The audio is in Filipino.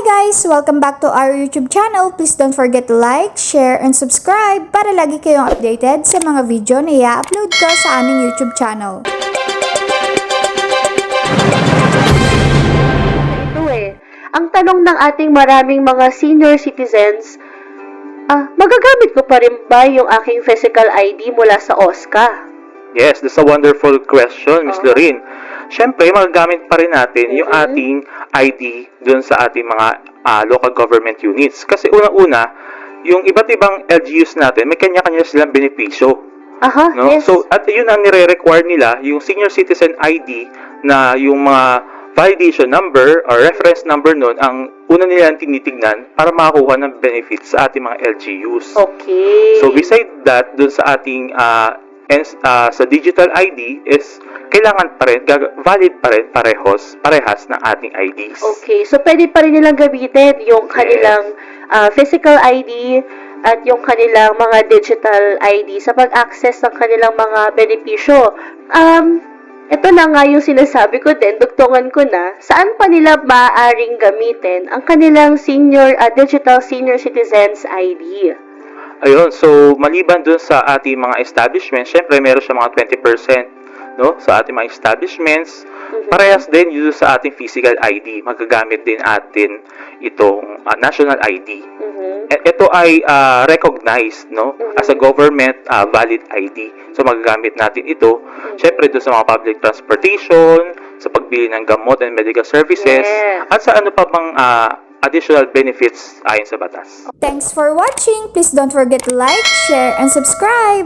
guys! Welcome back to our YouTube channel. Please don't forget to like, share, and subscribe para lagi kayong updated sa mga video na i-upload ko sa aming YouTube channel. ito eh. Ang tanong ng ating maraming mga senior citizens, ah, magagamit ko pa rin ba yung aking physical ID mula sa OSCA? Yes, that's a wonderful question, Miss Oo. Lorraine. Siyempre, magagamit pa rin natin yung Mhm. ating ID dun sa ating mga ah, local government units. Kasi unang-una, yung iba't ibang LGUs natin, may kanya-kanya silang benepisyo. Aha, No? yes. So, at yun ang nire-require nila, yung senior citizen ID na yung mga validation number or reference number nun, ang una nilang tinitignan para makakuha ng benefits sa ating mga LGUs. okay. So beside that, dun sa ating ens- ah, sa digital ID is kailangan pa rin, valid pa rin parehos, parehas ng ating IDs. Okay, so pwede pa rin nilang gamitin yung kanilang ah, physical ID at yung kanilang mga digital ID sa pag-access ng kanilang mga benepisyo. Um, ito na nga yung sinasabi ko din, dugtungan ko na, saan pa nila maaaring gamitin ang kanilang senior, ah, digital senior citizens ID? Ayun, so maliban dun sa ating mga establishments, syempre meron siya mga 20% no, sa ating mga establishments. Parehas din yun sa ating physical ID. Magagamit din atin itong ah, national ID. Mhm. E- Ito ay ah, recognized no Mhm. as a government ah, valid ID. So magagamit natin ito syempre doon sa mga public transportation, sa pagbili ng gamot and medical services Yes. at sa ano pa bang ah, additional benefits ayon sa batas. Thanks for watching! Please don't forget to like, share, and subscribe!